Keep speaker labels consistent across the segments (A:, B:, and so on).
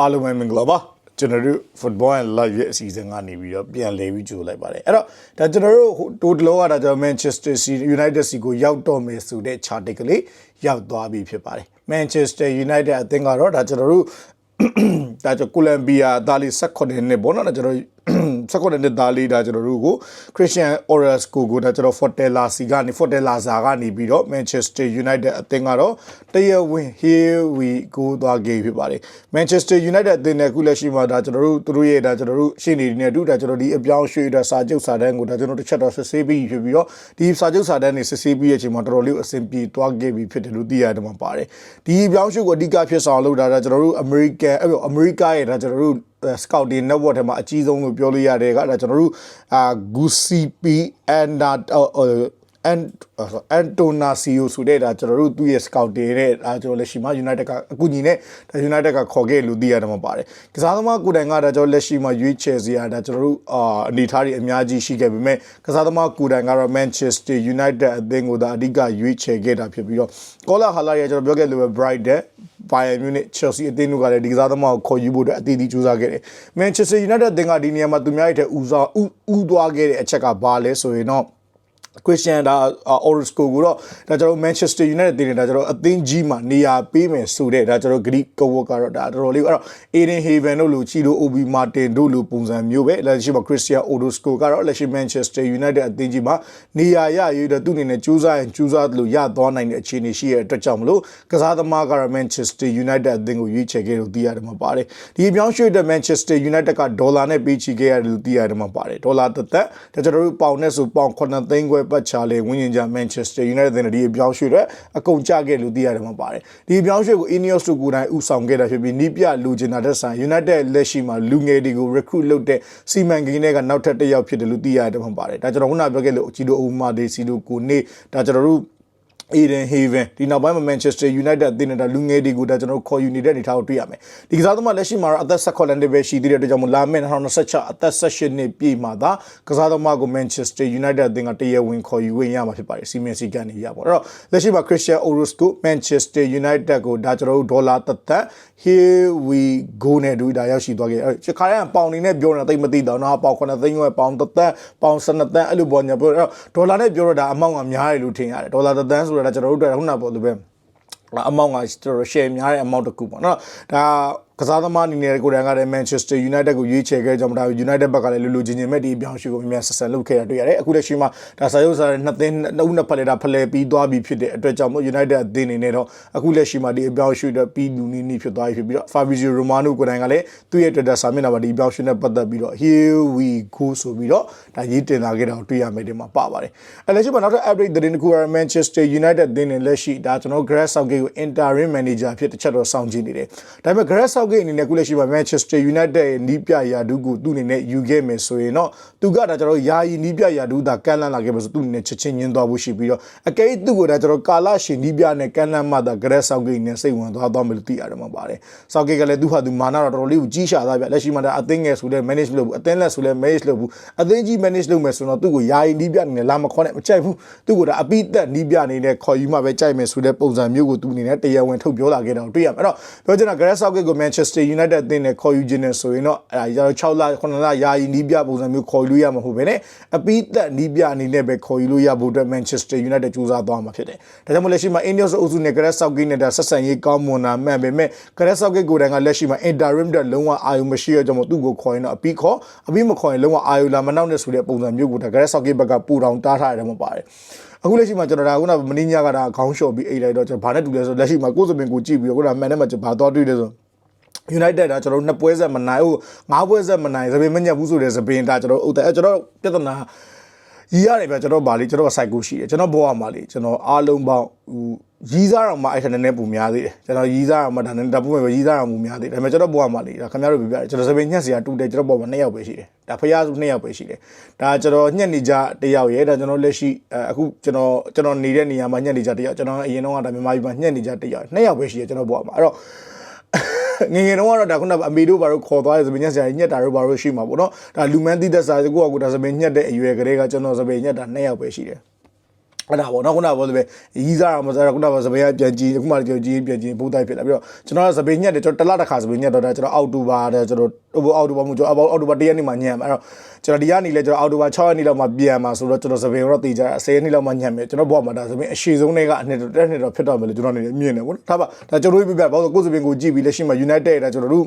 A: အားလုံးပဲမင်္ဂလာပါကျွန်တော်တို့ football and live ရဲ့အစီအစဉ်ကနေပြီးတော့ပြန်လည်ပြီးကြိုလိုက်ပါတယ်အဲ့တော့ဒါကျွန်တော်တို့တိုတလောကဒါကျွန်တော် Manchester City United စီကိုရောက်တော့မယ်ဆိုတဲ့ chart ကလေးရောက်သွားပြီဖြစ်ပါတယ် Manchester United အသင်းကတော့ဒါကျွန်တော်တို့ဒါကျွန်ကိုလံဘီယာဒါလီ16နှစ်ပေါ့နော်ဒါကျွန်တော် 16နှစ်သားလေးဒါကျွန်တော်တို့ကို Christian Orozco ကိုဒါကျွန်တော် Fortella စီကနေ Fortella ဇာကနေပြီးတော့ Manchester United အသင်းကတော့တရဝင်း here we go သွားခဲ့ဖြစ်ပါတယ် Manchester United အသင်းနဲ့အခုလက်ရှိမှာဒါကျွန်တော်တို့သူတို့ရဲ့ဒါကျွန်တော်တို့ရှေ့နေတွေနဲ့အတူဒါကျွန်တော်ဒီအပြောင်းရွှေ့ဒါစာချုပ်စာတမ်းကိုဒါကျွန်တော်တစ်ချက်တော့စစ်ဆေးပြီးဖြစ်ပြီးတော့ဒီစာချုပ်စာတမ်းတွေစစ်ဆေးပြီးရဲ့အချိန်မှာတော်တော်လေးအဆင်ပြေသွားခဲ့ပြီဖြစ်တယ်လို့သိရတယ်မှာပါတယ်ဒီအပြောင်းရွှေ့ကိုအဓိကဖြစ်ဆောင်လုပ်တာဒါကျွန်တော်တို့ American အဲ့အမေရိကရဲ့ဒါကျွန်တော်တို့ scouting network ထဲမှာအကြီးဆုံးလို့ပြောလို့ရတယ်ကဒါကျွန်တော်တို့အာ Gucci and and အန်တိုနာစီယိုဆိုတဲ့ဒါကျွန်တော်တို့သူ့ရဲ့ scout တွေတဲ့ဒါကျွန်တော်လက်ရှိမှာ United ကအကူညီနဲ့ဒါ United ကခေါ်ခဲ့လို့သိရတယ်မှာပါတယ်ကစားသမားကိုယ်တိုင်ကဒါကျွန်တော်လက်ရှိမှာရွေးချယ်စရာဒါကျွန်တော်တို့အာအနေထားတွေအများကြီးရှိခဲ့ပေမဲ့ကစားသမားကိုယ်တိုင်ကတော့ Manchester United အသင်းကိုဒါအဓိကရွေးချယ်ခဲ့တာဖြစ်ပြီးတော့ Cola Hala ရဲ့ကျွန်တော်ပြောခဲ့လို့ပဲ Brighton Bayern Munich Chelsea အသင်းတို့ကလည်းဒီကစားသမားကိုခေါ်ယူဖို့အတွက်အသီးသီးကြိုးစားခဲ့တယ် Manchester United အသင်းကဒီနေရာမှာသူများရဲ့ထက်ဦးစားဦးဦးသွားခဲ့တဲ့အချက်ကဘာလဲဆိုရင်တော့ Christian ဒါ Orozco ကိုတော့ဒါကျွန်တော် Manchester United တင်နေတာကျွန်တော်အသင်းကြီးမှာနေရာပေးမယ်ဆိုတဲ့ဒါကျွန်တော် Greek ကဝကတော့ဒါတော်တော်လေးအဲ့တော့ Eden Haven တို့လိုချီလို Obi Martin တို့လိုပုံစံမျိုးပဲလက်ရှိမှာ Christian Orozco ကတော့လက်ရှိ Manchester United အသင်းကြီးမှာနေရာရရတဲ့သူ့အနေနဲ့ကြိုးစားရင်ကြိုးစားလို့ရသွားနိုင်တဲ့အခြေအနေရှိတဲ့အတွက်ကြောင့်မလို့ကစားသမားကတော့ Manchester United အသင်းကိုရွေးချယ်ခဲ့လို့သိရတယ်မှာပါတယ်ဒီအပြောင်းရွှေ့တဲ့ Manchester United ကဒေါ်လာနဲ့ပေးချီခဲ့ရတယ်လို့သိရတယ်မှာပါတယ်ဒေါ်လာသက်သက်ဒါကျွန်တော်တို့ပေါင်နဲ့ဆိုပေါင်9သိန်းခွဲပတ်ချာလေဝင်းရင်ကြ Manchester United တဲ့ဒီအပြောင်းရွှေ့တဲ့အကုန်ကြခဲ့လို့သိရတယ်မှာပါတယ်ဒီအပြောင်းရွှေ့ကို Ineos တို့ကိုယ်တိုင်ဥဆောင်ခဲ့တာဖြစ်ပြီးနီးပြလူချင်တာတဲ့ဆိုင် United လက်ရှိမှာလူငယ်တွေကို recruit လုပ်တဲ့စီမံကိန်းတွေကနောက်ထပ်တစ်ယောက်ဖြစ်တယ်လို့သိရတယ်မှာပါတယ်ဒါကျွန်တော်ခုနပြောခဲ့လို့ဂျီဒိုအိုမာဒေစီတို့ကိုနေဒါကျွန်တော်တို့ Eden Haven ဒီနောက်ပိုင်းမှာ Manchester United အသင်းနဲ့ဒါလူငယ်တွေကိုဒါကျွန်တော်ခေါ်ယူနေတဲ့အနေအထားကိုတွေ့ရမယ်ဒီကစားသမားလက်ရှိမှာတော့အသက်16နှစ်ပဲရှိသေးတဲ့အတွက်ကြောင့်မို့လာမယ့်2026အသက်18နှစ်ပြည့်မှာသာကစားသမားကို Manchester United အသင်းကတရားဝင်ခေါ်ယူဝင်ရမှာဖြစ်ပါတယ်စီမင်းစီကနေရပါတော့အဲ့တော့လက်ရှိမှာ Christian Orozco Manchester United ကိုဒါကျွန်တော်တို့ဒေါ်လာတစ်သက် here we go နဲ့ဒူဒါရောက်ရှိသွားခဲ့အဲ့ချခါရန်ပေါင်နေနဲ့ပြောနေတာတိတ်မသိတော့နော်ပေါင်9သိန်းရွယ်ပေါင်တစ်သက်ပေါင်12သက်အဲ့လိုပေါ်ညာပြောတော့ဒေါ်လာနဲ့ပြောတော့ဒါအမောင့်ကများတယ်လို့ထင်ရတယ်ဒေါ်လာတစ်သန်းဆိုတော့ကျွန်တော်တို့တို့ခုနကပြောလို့ပဲအမောင့်ကကျွန်တော် share များတဲ့အမောင့်တစ်ခုပေါ့နော်ဒါကစားသမားအနေနဲ့ကိုယ်တိုင်ကလည်း Manchester United ကိုရွေးချယ်ခဲ့ကြောင်းဒါ United ဘက်ကလည်းလူလူချင်းချင်းမဲ့ဒီအပြောင်းရွှေ့ကိုမြန်ဆက်ဆက်လုပ်ခဲ့တာတွေ့ရတယ်အခုလက်ရှိမှာဒါစာရုပ်စာရဲ့နှစ်သိန်းနှစ်ဦးနှစ်ဖက်လက်တာဖလှယ်ပြီးသွားပြီဖြစ်တဲ့အတွက်ကြောင့်မို့ United အသင်းအနေနဲ့တော့အခုလက်ရှိမှာဒီအပြောင်းရွှေ့တော့ပြီးလူနီးနီးဖြစ်သွားပြီဖြစ်ပြီးတော့ Fabrizio Romano ကိုယ်တိုင်ကလည်းသူ့ရဲ့ Twitter စာမျက်နှာမှာဒီအပြောင်းရွှေ့နဲ့ပတ်သက်ပြီးတော့ here we go ဆိုပြီးတော့ဒါရေးတင်လာခဲ့တာကိုတွေ့ရမယ်ဒီမှာပါပါတယ်အဲလက်ရှိမှာနောက်ထပ် update သတင်းတစ်ခုကတော့ Manchester United အသင်းနဲ့လက်ရှိဒါကျွန်တော် Gareth Southgate ကို interim manager ဖြစ်တစ်ချက်တော့စောင့်ကြည့်နေတယ်ဒါပေမဲ့ Gareth Southgate အနေနဲ့အခုလက်ရှိမှာ Manchester United ရဲ့နီးပြရာဒူးကိုသူ့အနေနဲ့ယူခဲ့မယ်ဆိုရင်တော့သူကဒါကျွန်တော်ယာယီနီးပြရာဒူးသာကန့်လန့်လာခဲ့မယ်ဆိုသူ့အနေနဲ့ချက်ချင်းညင်းသွားဖို့ရှိပြီးတော့အကဲသူ့ကိုဒါကျွန်တော်ကာလရှင်နီးပြနဲ့ကန့်လန့်မှသာ Gareth Southgate နဲ့စိတ်ဝင်သွားသွားမယ်လို့သိရတယ်မှာပါတယ် Southgate ကလည်းသူ့ဟာသူမာနာတော့တော်တော်လေးကိုကြီးရှာသားပြလက်ရှိမှာဒါအသင်းငယ်ဆိုလဲ manage လုပ်ဘူးအသင်းလက်ဆိုလဲ manage လုပ်ဘူးအသင်းကြီး manage လုပ်မယ်ဆိုတော့သူ့ကိုယာယီနီးပြအနေနဲ့လာမခေါ်နဲ့မကြိုက်ဘူးသူ့ကိုဒါအပိသက်နီးပြအနေနဲ့ခေါ်ယူမှပဲကြိုက်မယ်ဆိုတဲ့ပုံစံမျိုးကိုသူအနေနဲ့တရားဝင်ထုတ်ပြောလာခဲ့တာကိုတွေ့ရမယ်အဲ့တော့ပြောချင်တာ Gareth Southgate ကို Manchester United အသင်းနဲ့ခေါ်ယူခြင်းနဲ့ဆိုရင်တော့အဲ့ဒါ6လ9လယာယီနီးပြပုံစံမျိုးခေါ်ယူလို့ရမှာဟုတ်ပဲねအပိသက်နီးပြအနေနဲ့ပဲခေါ်ယူလို့ရဖို့အတွက် Manchester United ကြိုးစားသွားမှာဖြစ်တယ်ဒါကြောင့်မို့လက်ရှိမှာ Ineos အုပ်စုနဲ့ Gareth Southgate နဲ့ဒါဆက်ဆံရေးကောင်းမွန်တာမှန်ပေမဲ့ Gareth Southgate ကိုယ်တိုင်ကလက်ရှိမှာ interim တဲ့လုံးဝအာရုံမရှိရကြောင့်မို့သူ့ကိုခေါ်ရင်တော့အပိခေါ်အပိမခေါ်ရင်လုံးဝအာရုံလာမနောက်နဲ့ဆိုတဲ့ပုံစံမျိုးကိုဒါ Gareth Southgate ဘက်ကပူတောင်တားထားရတယ်မှာပါတယ်အခုလက်ရှိမှာကျွန်တော်ဒါခုနမင်းညကဒါခေါင်းလျှော်ပြီးအိတ်လိုက်တော့ကျွန်တော်ဘာနဲ့တူလဲဆိုလက်ရှိမှာကိုယ်စပင်ကိုကြည့်ပြီးတော့ခုနမှန်တယ်မှာကျွန်တော်ဘာသွားတွေ့လဲဆို United ဒါကျွန်တော်တို့နှစ်ပွဲဆက်မနိုင်ဘူးငါးပွဲဆက်မနိုင်သပင်မညက်ဘူးဆိုတဲ့သပင်ဒါကျွန်တော်ဥတဲ့ကျွန်တော်ပြဿနာရီရတယ်ဗျကျွန်တော်ဗာလေကျွန်တော် cycle ရှိတယ်ကျွန်တော်ဘောရမှာလေကျွန်တော်အားလုံးပေါင်းဟိုရီးစားအောင်မှအဲ့ထက်နည်းနည်းပူများသေးတယ်ကျွန်တော်ရီးစားအောင်မှဒါနဲ့ဒါပူမဲ့ပဲရီးစားအောင်ပူများသေးတယ်ဒါပေမဲ့ကျွန်တော်ဘောရမှာလေဒါခင်ဗျားတို့ပြပြကျွန်တော်သပင်ညက်စီကတူတယ်ကျွန်တော်ဘောမှာ2ယောက်ပဲရှိတယ်ဒါဖျားစု2ယောက်ပဲရှိတယ်ဒါကျွန်တော်ညက်နေကြ1ယောက်ရဲ့ဒါကျွန်တော်လက်ရှိအခုကျွန်တော်ကျွန်တော်နေတဲ့နေရာမှာညက်နေကြ1ယောက်ကျွန်တော်အရင်တော့ကဒါမြန်မာပြည်မှာညက်နေကြ1ယောက်2ယောက်ပဲရှိတယ်ကျွန်တော်ဘောရမှာအဲ့တော့ ငငယ်တော့ကတော့ဒါခုနအမေတို့ဘာလို့ခေါ်သွားတယ်သမီးညက်ဆရာညက်တာတို့ဘာလို့ရှိမှာပေါ့နော်ဒါလူမန်းတိသက်စာကိုကကိုဒါသမီးညက်တဲ့အရွယ်ကလေးကကျွန်တော်သမီးညက်တာ2ယောက်ပဲရှိတယ် အဲ့ဒါပေါ့နော်ခုနကပြောလို့ပဲရီးစားအောင်မစားတော့ခုနကစပယ်ကပြန်ကြည့်အခုမှကြောက်ကြည့်ပြန်ကြည့်ဘိုးတိုက်ဖြစ်လာပြီးတော့ကျွန်တော်ကစပယ်ညက်တယ်ကျွန်တော်တစ်လတစ်ခါစပယ်ညက်တော့ဒါကျွန်တော်အောက်တိုဘာတဲ့ကျွန်တော်အောက်တိုဘာမှုကျွန်တော်အောက်တိုဘာ၁ရက်နေ့မှညံ့မှာအဲ့တော့ကျွန်တော်ဒီကနေလဲကျွန်တော်အောက်တိုဘာ6ရက်နေ့လောက်မှပြန်မှာဆိုတော့ကျွန်တော်စပယ်တော့တည်ကြတာ10ရက်နေ့လောက်မှညံ့မယ်ကျွန်တော်ဘောမှာဒါစပယ်အရှိဆုံးတွေကအနှစ်တော့တစ်နှစ်တော့ဖြစ်တော့မယ်လို့ကျွန်တော်အနေနဲ့မြင်တယ်ပေါ့နော်ဒါပါဒါကျွန်တော်တို့ပြပြဘာလို့ကိုယ်စပယ်ကိုကြည့်ပြီးလက်ရှိမှာ United ဒါကျွန်တော်တို့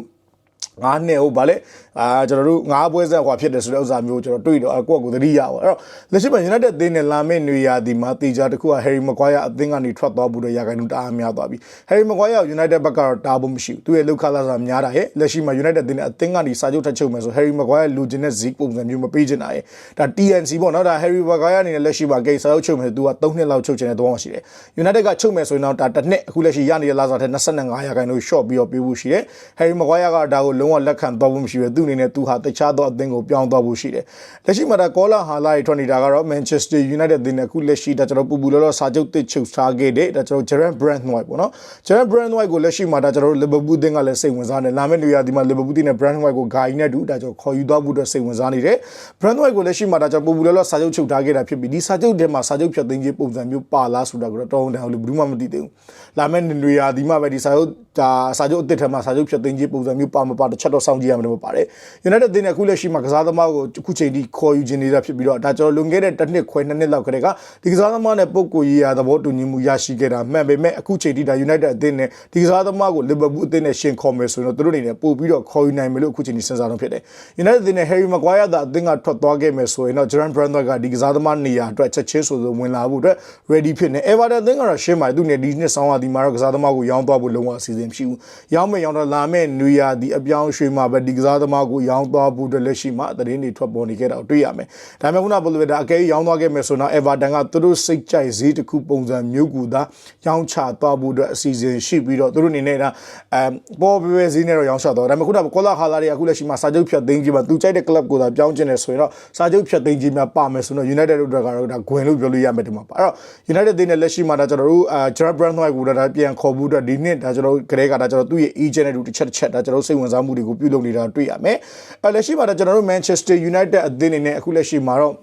A: ငါးနှစ်ဟုတ်ဗာလေအာကျွန်တော်တို့ငါးပွဲဆက်ဟွာဖြစ်တယ်ဆိုတဲ့ဥစ္စာမျိုးကျွန်တော်တွေ့တော့ကိုယ့်ကိုယ်သတိရပါအဲ့တော့လက်ရှိမှာ United အသင်းနဲ့လာမယ့်နေရာဒီမှာတေချာတစ်ခုက Harry Maguire အသင်းကနေထွက်သွားဘူးတော့ရာခိုင်နှုန်းတအားများသွားပြီ Harry Maguire ကို United ဘက်ကတော့တားဖို့မရှိဘူးသူရဲ့လောက်ခလာစားများတာရဲ့လက်ရှိမှာ United အသင်းနဲ့အသင်းကနေစာချုပ်ထပ်ချုပ်မယ်ဆို Harry Maguire လူချင်းတဲ့ဇီးပုံစံမျိုးမပေးချင်တာရဲ့ဒါ TNC ပေါ့နော်ဒါ Harry Maguire အနေနဲ့လက်ရှိမှာဂိတ်စာချုပ်ချုပ်မယ်သူက3နှစ်လောက်ချုပ်ချင်တဲ့သဘောရှိတယ် United ကချုပ်မယ်ဆိုရင်တော့ဒါတစ်နှစ်အခုလက်ရှိရနေတဲ့လာစားတဲ့25ရာခိုင်နှုန်း short ပြီးတော့ပေးဖို့ရှိတယ် Harry Maguire ကဒါကိုလုံးဝလက်ခံသွားဖို့မရှိဘူးသူအနေနဲ့သူဟာတခြားသောအသင်းကိုပြောင်းသွားဖို့ရှိတယ်လက်ရှိမှာဒါကောလာဟာလာတွေထွက်နေတာကတော့ Manchester United အသင်းနဲ့အခုလက်ရှိဒါကျွန်တော်ပူပူလောလောစာချုပ်တစ်ချုပ်ထားခဲ့တဲ့ဒါကျွန်တော် Gerard Brandwhite ပေါ့နော် Gerard Brandwhite ကိုလက်ရှိမှာဒါကျွန်တော် Liverpool အသင်းကလည်းစိတ်ဝင်စားနေလာမယ့်နေရာဒီမှာ Liverpool အသင်းနဲ့ Brandwhite ကိုဂိုင်းနဲ့တူဒါကျွန်တော်ခေါ်ယူသွားဖို့အတွက်စိတ်ဝင်စားနေတယ် Brandwhite ကိုလက်ရှိမှာဒါကျွန်တော်ပူပူလောလောစာချုပ်ချုပ်ထားခဲ့တာဖြစ်ပြီးဒီစာချုပ်ထဲမှာစာချုပ်ဖြတ်သိမ်းခြင်းပုံစံမျိုးပါလားဆိုတာကိုတော့တောင်းတန်အောင်လို့ဘယ်သူမှမသိသေးဘူးလာမယ့်နေရာဒီမှာပဲဒီစာချုပ်ဒါစာချုပ်အသစ်ထဲမှာစာချုပ်ဖြတ်သိမ်းခြင်းပုံစံမျိုးပါမပါတစ်ချက်တော့စောင့်ကြည့်ရမယ်လို့ပါတယ် United အသင်းနဲ့အခုလက်ရှိမှာကစားသမားကိုအခုချိန်ထိခေါ်ယူခြင်းနေတာဖြစ်ပြီးတော့ဒါကျွန်တော်လွန်ခဲ့တဲ့တစ်နှစ်ခွဲနှစ်နှစ်လောက်ခရက်ဒီကစားသမားနဲ့ပုံကိုရေးရသဘောတူညီမှုရရှိခဲ့တာမှန်ပေမဲ့အခုချိန်ထိဒါ United အသင်းနဲ့ဒီကစားသမားကို Liverpool အသင်းနဲ့ရှင်ခေါ်မယ်ဆိုရင်တော့သူတို့အနေနဲ့ပို့ပြီးတော့ခေါ်ယူနိုင်မယ်လို့အခုချိန်ထိစဉ်းစားတော့ဖြစ်တယ် United အသင်းနဲ့ Harry Maguire သာအသင်းကထွက်သွားခဲ့မယ်ဆိုရင်တော့ Gerard Brandwhite ကဒီကစားသမားနေရာအတွက်ချက်ချင်းဆိုဆိုဝင်လာဖို့အတွက် ready ဖြစ်နေ Everton အသင်းကတော့ရှင်းပါတယ်သူနဲ့ဒီနှစ်ဆောင်းရာဒီမှာတော့ကစားသမားကိုရောင်းသွားဖို့လုံးဝအစီအစဉ်မရှိဘူးရောင်းမယ်ရောင်းတော့လာမယ့်နွေရာဒီအပြောင်းရွှေ့မှာပဲဒီကစားသမားကိုရောင်းသွားဖို့အတွက်လက်ရှိမှာသတင်းတွေထွက်ပေါ်နေခဲ့တာကိုတွေ့ရမယ်ဒါပေမဲ့ခုနကပြောလို့ဒါအကယ်ရောင်းသွားခဲ့မယ်ဆိုတော့ Everton ကသူတို့စိတ်ကြိုက်ဈေးတစ်ခုပုံစံမျိုးကူသာရောင်းချသွားဖို့အတွက်အစီအစဉ်ရှိပြီးတော့သူတို့အနေနဲ့ဒါအမ်ပေါ်ပဲပဲဈေးနဲ့တော့ရောင်းချသွားဒါပေမဲ့ခုနကကောလာဟာလာတွေအခုလက်ရှိမှာစာချုပ်ဖြတ်သိမ်းခြင်းမှာသူကြိုက်တဲ့ club ကိုသာပြောင်းကျင်နေဆိုရင်တော့စာချုပ်ဖြတ်သိမ်းခြင်းများပါမယ်ဆိုတော့ United တို့ကတော့ဒါဂွင်လို့ပြောလို့ရမယ်ဒီမှာပါအဲ့တော့ United တင်းနဲ့လက်ရှိမှာဒါကျွန်တော်တို့အာ Gerard Brandwhite ကိုဒါပြန်ခေါ်ဖို့အတွက်ဒီနှစ်ဒါကျွန်တော်တို့ကလေးကဒါကျွန်တော်သူ့ရဲ့ agent နဲ့တူတစ်ချက်တစ်ချက်ဒါကျွန်တော်စိတ်ဝင်စားမှုတွေကိုပြုလုပ်နေတာတွေ့ရမယ်အဲ့လက်ရှိမှာဒါကျွန်တော်တို့ Manchester United အသင်းအနေနဲ့အခုလက်ရှိမှာတော့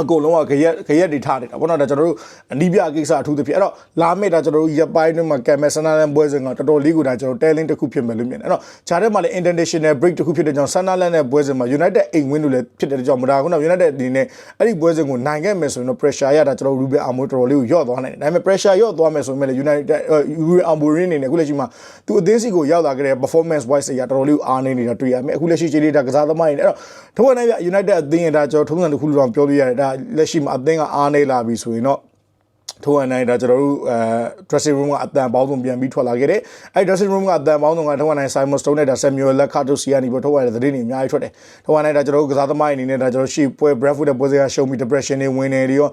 A: အကုန်လုံးကခရက်ခရက်တွေထားနေတာပေါ့နော်ဒါကျွန်တော်တို့အနီးပြကိစ္စအထူးသဖြင့်အဲ့တော့လာမယ့်ဒါကျွန်တော်တို့ရပိုင်းတွေမှာကင်မဆနာလန်ပွဲစဉ်ကတော်တော်လေးကိုဒါကျွန်တော်တဲလင်းတစ်ခုဖြစ်မယ်လို့မြင်တယ်အဲ့တော့ဂျားထဲမှာလည်း international break တစ်ခုဖြစ်တဲ့ကြောင့်ဆနာလန်နဲ့ပွဲစဉ်မှာ United အိမ်ဝင်းလို့လည်းဖြစ်တဲ့ကြောင့်မဒါခုန United ဒီနေ့အဲ့ဒီပွဲစဉ်ကိုနိုင်ခဲ့မယ်ဆိုရင်တော့ pressure ရတာကျွန်တော် Ruben Amorim တော်တော်လေးကိုယော့သွားနိုင်တယ်ဒါပေမဲ့ pressure ယော့သွားမယ်ဆိုရင်လည်း United Ruben Amorim အနေနဲ့အခုလက်ရှိမှာသူအသင်းစီကိုရောက်လာခဲ့တဲ့ performance wise အရာတော်တော်လေးကိုအားနေနေတာတွေ့ရမယ်အခုလက်ရှိခြေလေးဒါကစားသမားတွေအဲ့တော့ထို့အနေနဲ့ United အသင်းရတာကျွန်တော်ထုံးစံတစ်ခုလိုတော့ပြောလို့ရတယ်ဒါလက်ရှိမှာအသင်းကအားနေလာပြီဆိုရင်တော့ထိုးအနိုင်ဒါကျွန်တော်တို့အဲ dressing room ကအတန်ပေါင်းစုံပြန်ပြီးထွက်လာခဲ့တယ်။အဲဒီ dressing room ကအတန်ပေါင်းစုံကထိုးအနိုင် Simon Stone နဲ့ဒါ Samuel Lakato စီကနေပြီးထိုးရတဲ့သတင်းတွေအများကြီးထွက်တယ်။ထိုးအနိုင်ဒါကျွန်တော်တို့ကစားသမားအနေနဲ့ဒါကျွန်တော်ရှေ့ပွဲ Bradford တဲ့ပွဲစဉ်က show me depression တွေဝင်နေတယ်ရော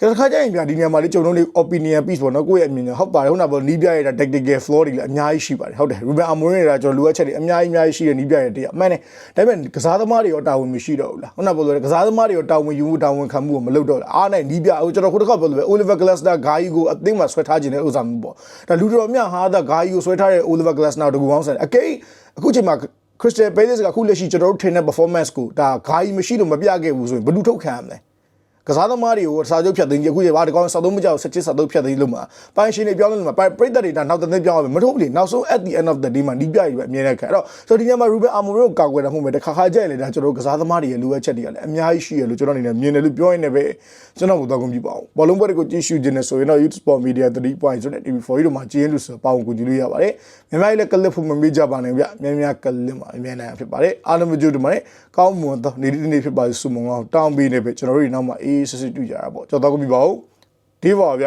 A: ကဲခါကြရင်ပြဒီနေရာမှာလေကျွန်တော်တို့ opinion piece ပေါ့နော်ကိုယ့်ရဲ့အမြင်နဲ့ဟုတ်ပါတယ်ဟုတ်တာပေါ့နီးပြရတဲ့ tactical flaw တွေလည်းအများကြီးရှိပါတယ်ဟုတ်တယ် Ruben Amorim တွေကကျွန်တော်လိုအပ်ချက်တွေအများကြီးအများကြီးရှိတဲ့နီးပြရတဲ့တရားအမှန်နဲ့ဒါပေမဲ့ကစားသမားတွေရောတာဝန်မရှိတော့ဘူးလားဟုတ်တာပေါ့လို့ကစားသမားတွေရောတာဝန်ယူမှုတာဝန်ခံမှုကိုမလုပ်တော့လားအားနဲ့နီးပြဟိုကျွန်တော်ခုတစ်ခါပြောလို့ပဲ Oliver Glasner ဂါကြီးကိုအသိမှဆွဲထားခြင်းတဲ့ဥစ္စာမျိုးပေါ့ဒါလူတော်များဟာဒါဂါကြီးကိုဆွဲထားတဲ့ Oliver Glasner တကူကောင်းဆန်အကိအခုချိန်မှာ Crystal Palace ကအခုလက်ရှိကျွန်တော်တို့ထင်တဲ့ performance ကိုဒါဂါကြီးမရှိလို့မပြခဲ့ဘူးဆိုရင်ဘယ်သူထုတ်ခံရမလဲ ကစားသမားတွေကိုစာချုပ်ဖြတ်သိမ်းကြခုရပါတကောင်စောက်သုံးမကြောက်ဆက်ချစ်စာချုပ်ဖြတ်သိမ်းလို့မှာပိုင်းရှင်တွေပြောင်းလို့မှာပြိတ္တတွေဒါနောက်တစ်သိပြောင်းအောင်မထုတ်ဘူးလေနောက်ဆုံး at the end of the day မှာဒီပြရည်ပဲအမြင်နဲ့ခံအဲ့တော့ဆိုဒီညမှာ Ruben Amorim ကိုကာကွယ်တာမှုပဲတခါခါကြိုက်လေဒါကျွန်တော်ကစားသမားတွေရဲ့လိုအပ်ချက်တွေကလည်းအများကြီးရှိရလို့ကျွန်တော်အနေနဲ့မြင်တယ်လို့ပြောရင်းနဲ့ပဲကျွန်တော်ကိုတော့ကုန်ပြပါအောင်ဘောလုံးပွဲတွေကိုကြည့်ရှုခြင်းနဲ့ဆိုရင်တော့ YouTube Sport Media 3.0ဆိုတဲ့ TV4 တို့မှာကြည့်ရင်လို့ဆိုပေါအောင်ကိုကြည့်လို့ရပါတယ်မြန်မာပြည်လည်းကလစ်ဖို့မမေ့ကြပါနဲ့ဗျများများကလစ်မှာအများနဲ့ဖြစ်ပါတယ်အားလုံးကြိုးတမနဲ့ကောင်းမွန်သောနေ့ဒီနေ့ဖြစ်ပါစုမုံအောင်တောင်းပေးနေပဲကျွန်တော်တို့ဒီနောက်မှာအေးစစ်စစ်တွေ့ကြတာပေါ့ကြောက်တော့ကုန်ပြပါဦးဒီပါဗျ